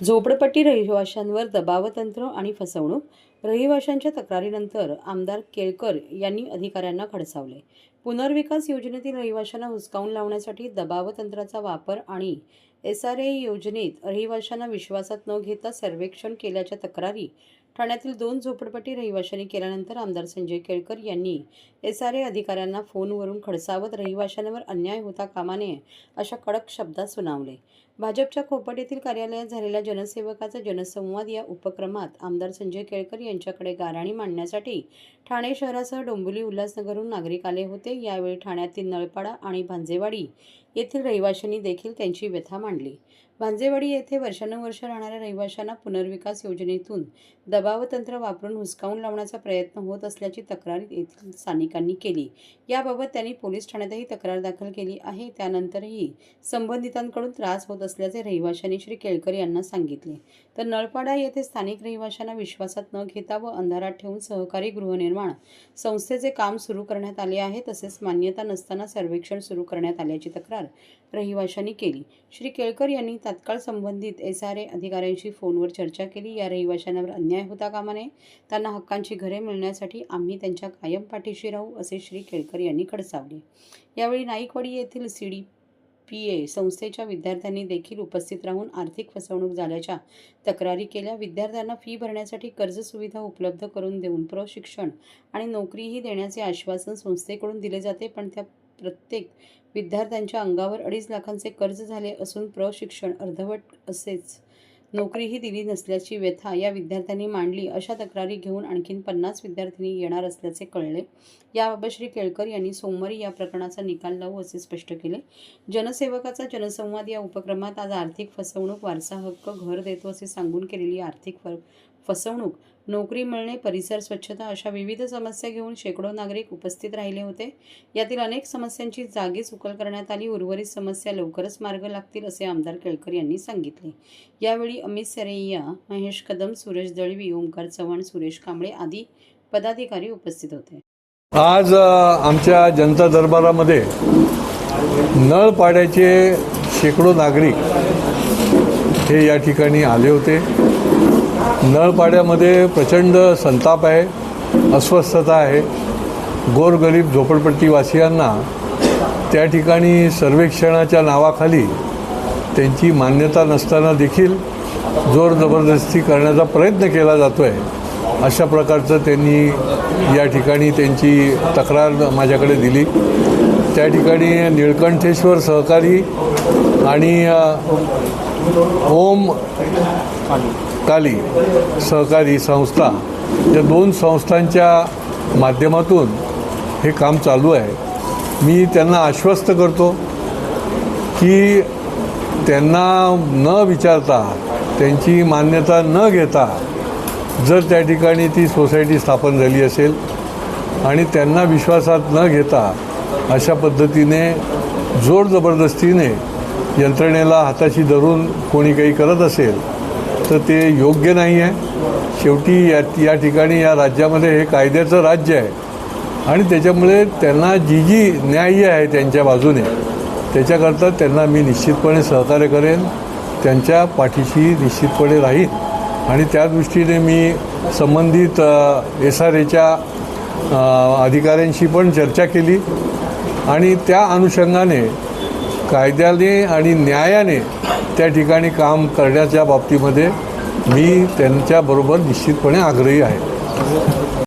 झोपडपट्टी रहिवाशांवर दबावतंत्र आणि फसवणूक. रहिवाशांच्या तक्रारीनंतर आमदार केळकर यांनी अधिकाऱ्यांना खडसावले. पुनर्विकास योजनेतील रहिवाशांना हुसकावून लावण्यासाठी दबावतंत्राचा वापर आणि एस आर ए योजनेत रहिवाशांना विश्वासात न घेता सर्वेक्षण केल्याच्या तक्रारी ठाण्यातील दोन झोपडपट्टी रहिवाशांनी केल्यानंतर आमदार संजय केळकर यांनी एस आर ए अधिकाऱ्यांना फोनवरून खडसावत रहिवाशांवर अन्याय होता कामा नये अशा कडक शब्दात सुनावले. भाजपच्या खोपट येथील कार्यालयात झालेल्या जनसेवकाचा जनसंवाद या उपक्रमात आमदार संजय केळकर यांच्याकडे गाराणी मांडण्यासाठी ठाणे शहरासह डोंबिवली उल्हासनगरहून नागरिक आले होते. यावेळी ठाण्यातील नळपाडा आणि भांजेवाडी येथील रहिवाशांनी देखील त्यांची व्यथा मांडली. भांजेवाडी येथे वर्षानुवर्ष राहणाऱ्या रहिवाशांना पुनर्विकास योजनेतून दबावतंत्र वापरून हुसकावून लावण्याचा प्रयत्न होत असल्याची तक्रार येथील स्थानिकांनी केली. याबाबत त्यांनी पोलीस ठाण्यातही तक्रार दाखल केली आहे. त्यानंतरही संबंधितांकडून त्रास होत असल्याचे रहिवाशांनी श्री केळकर यांना सांगितले. तर नळपाडा येथे स्थानिक रहिवाशांना विश्वासात न घेता व अंधारात ठेवून सहकारी गृहनिर्माण संस्थेचे काम सुरू करण्यात आले आहे तसेच मान्यता नसताना सर्वेक्षण सुरू करण्यात आल्याची तक्रार रहिवाशांनी केली. श्री केळकर यांनी तात्काळ संबंधित एस आर ए अधिकाऱ्यांशी फोनवर चर्चा केली. या रहिवाशांवर अन्याय होता कामा नये. त्यांना हक्कांची घरे मिळण्यासाठी आम्ही त्यांच्या कायम पाठीशी राहू असे श्री केळकर यांनी खडसावले. यावेळी नाईकवाडी येथील सी डी पी ए संस्थेच्या विद्यार्थ्यांनी देखील उपस्थित राहून आर्थिक फसवणूक झाल्याच्या तक्रारी केल्या. विद्यार्थ्यांना फी भरण्यासाठी कर्ज सुविधा उपलब्ध करून देऊन प्रशिक्षण आणि नोकरीही देण्याचे आश्वासन संस्थेकडून दिले जाते पण त्या प्रत्येक विद्यार्थ्यांच्या अंगावर अडीच लाखांचे कर्ज झाले असून प्रशिक्षण अर्धवट असेच. नोकरीही दिली नसल्याची व्यथा या विद्यार्थ्यांनी मांडली. अशा तक्रारी घेऊन आणखीन पन्नास विद्यार्थिनी येणार असल्याचे कळले. याबाबत श्री केळकर यांनी सोमवारी या प्रकरणाचा निकाल लावू असे स्पष्ट केले. जनसेवकाचा जनसंवाद या उपक्रमात आज आर्थिक फसवणूक वारसा हक्क घर देतो असे सांगून केलेली आर्थिक फसवणूक नोकरी मिळणे परिसर स्वच्छता अशा विविध समस्या घेऊन शेकडो नागरिक उपस्थित राहिले होते. यातील अनेक समस्यांची जागीच उकल करण्यात आली. उर्वरित समस्या लवकरच मार्ग लागतील असे आमदार केळकर यांनी सांगितले. यावेळी अमित सरैया महेश कदम सुरेश दळवी ओंकार चव्हाण सुरेश कांबळे आदी पदाधिकारी उपस्थित होते. आज आमच्या जनता दरबारामध्ये नळ पाड्याचे शेकडो नागरिक हे या ठिकाणी आले होते. नळपाड्यामध्ये प्रचंड संताप आहे अस्वस्थता आहे. गोरगरीब झोपडपट्टीवासियांना त्या ठिकाणी सर्वेक्षणाच्या नावाखाली त्यांची मान्यता नसताना देखील जोर जबरदस्ती करण्याचा प्रयत्न केला जातो आहे अशा प्रकारचं त्यांनी या ठिकाणी त्यांची तक्रार माझ्याकडे दिली. त्या ठिकाणी निळकंठेश्वर सहकारी आणि ओम काली सहकारी संस्था या दोन संस्थांच्या माध्यमातून हे काम चालू आहे. मी त्यांना आश्वस्त करतो की त्यांना न विचारता त्यांची मान्यता न घेता जर त्या ठिकाणी ती सोसायटी स्थापन झाली असेल आणि त्यांना विश्वासात न घेता अशा पद्धतीने जोर जबरदस्तीने यंत्रणेला हाताशी धरून कोणी काही करत असेल तर ते योग्य नाही आहे शेवटी या या ठिकाणी या राज्यामध्ये हे कायद्याचं राज्य आहे. आणि त्याच्यामुळे त्यांना जी जी न्याय्य आहे त्यांच्या बाजूने त्याच्याकरता त्यांना मी निश्चितपणे सहकार्य करेन त्यांच्या पाठीशी निश्चितपणे राहीन. आणि त्या दृष्टीने मी संबंधित एस आर एच्या अधिकाऱ्यांशी पण चर्चा केली. आणि त्या अनुषंगाने कायद्याने आणि न्यायाने त्या ठिकाणी काम करण्याच्या बाबतीमध्ये मी त्यांच्याबरोबर निश्चितपणे आग्रही आहे.